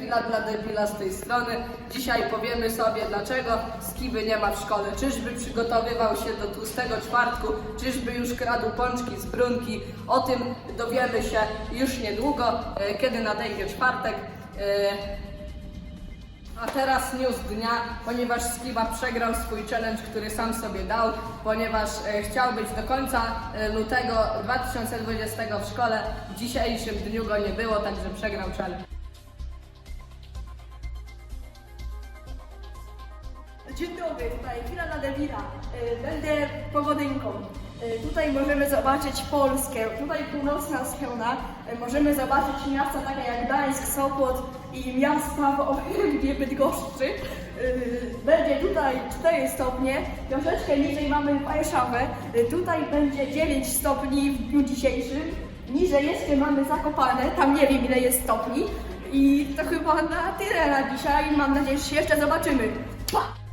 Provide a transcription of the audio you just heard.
Wira dla debila z tej strony. Dzisiaj powiemy sobie, dlaczego Skiby nie ma w szkole. Czyżby przygotowywał się do tłustego czwartku, czyżby już kradł pączki z brunki. O tym dowiemy się już niedługo, e, kiedy nadejdzie czwartek. E, a teraz news dnia, ponieważ Skiba przegrał swój challenge, który sam sobie dał, ponieważ e, chciał być do końca lutego 2020 w szkole. W dzisiejszym dniu go nie było, także przegrał challenge. Dzień dobry, tutaj Chwila na Debila. E, Będę powodynką. E, Tutaj możemy zobaczyć Polskę. Tutaj północna strona. E, Możemy zobaczyć miasta takie jak Gdańsk, Sopot i miasta w obrębie Bydgoszczy. Będzie tutaj 4 stopnie. Troszeczkę niżej mamy Warszawę. Tutaj będzie 9 stopni w dniu dzisiejszym. Niżej jeszcze mamy Zakopane. Tam nie wiem ile jest stopni. I to chyba na tyle na dzisiaj. Mam nadzieję, że się jeszcze zobaczymy. Pa!